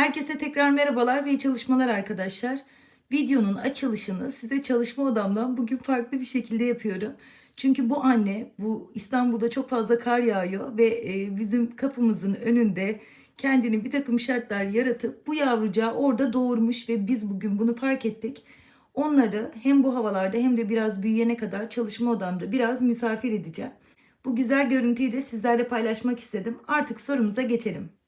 Herkese tekrar merhabalar ve iyi çalışmalar arkadaşlar. Videonun açılışını size çalışma odamdan bugün farklı bir şekilde yapıyorum. Çünkü bu anne, bu İstanbul'da çok fazla kar yağıyor ve e, bizim kapımızın önünde kendini bir takım şartlar yaratıp bu yavrucağı orada doğurmuş ve biz bugün bunu fark ettik. Onları hem bu havalarda hem de biraz büyüyene kadar çalışma odamda biraz misafir edeceğim. Bu güzel görüntüyü de sizlerle paylaşmak istedim. Artık sorumuza geçelim.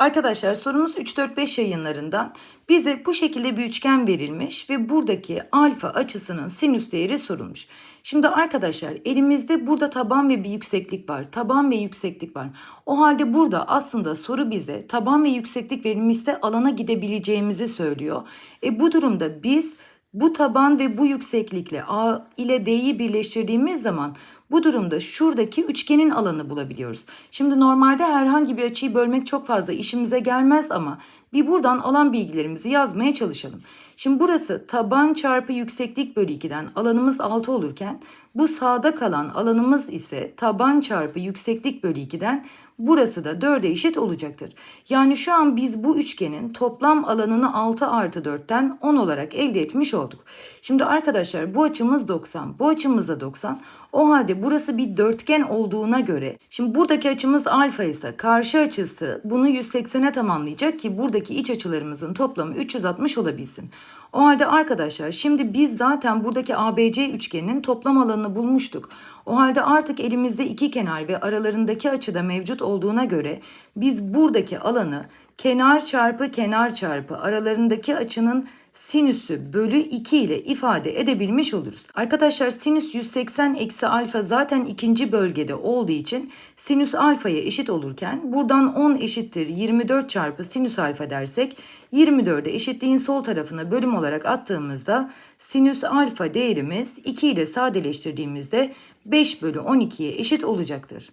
Arkadaşlar sorumuz 3-4-5 yayınlarından bize bu şekilde bir üçgen verilmiş ve buradaki alfa açısının sinüs değeri sorulmuş. Şimdi arkadaşlar elimizde burada taban ve bir yükseklik var. Taban ve yükseklik var. O halde burada aslında soru bize taban ve yükseklik verilmişse alana gidebileceğimizi söylüyor. E bu durumda biz bu taban ve bu yükseklikle A ile D'yi birleştirdiğimiz zaman bu durumda şuradaki üçgenin alanı bulabiliyoruz. Şimdi normalde herhangi bir açıyı bölmek çok fazla işimize gelmez ama bir buradan alan bilgilerimizi yazmaya çalışalım. Şimdi burası taban çarpı yükseklik bölü 2'den alanımız 6 olurken bu sağda kalan alanımız ise taban çarpı yükseklik bölü 2'den burası da 4'e eşit olacaktır. Yani şu an biz bu üçgenin toplam alanını 6 artı 4'ten 10 olarak elde etmiş olduk. Şimdi arkadaşlar bu açımız 90, bu açımız da 90. O halde burası bir dörtgen olduğuna göre şimdi buradaki açımız alfa ise karşı açısı bunu 180'e tamamlayacak ki buradaki iç açılarımızın toplamı 360 olabilsin. O halde arkadaşlar şimdi biz zaten buradaki ABC üçgeninin toplam alanını bulmuştuk. O halde artık elimizde iki kenar ve aralarındaki açı da mevcut olduğuna göre biz buradaki alanı kenar çarpı kenar çarpı aralarındaki açının sinüsü bölü 2 ile ifade edebilmiş oluruz. Arkadaşlar sinüs 180 eksi alfa zaten ikinci bölgede olduğu için sinüs alfaya eşit olurken buradan 10 eşittir 24 çarpı sinüs alfa dersek 24'e eşitliğin sol tarafına bölüm olarak attığımızda sinüs alfa değerimiz 2 ile sadeleştirdiğimizde 5 bölü 12'ye eşit olacaktır.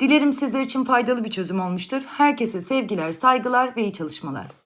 Dilerim sizler için faydalı bir çözüm olmuştur. Herkese sevgiler, saygılar ve iyi çalışmalar.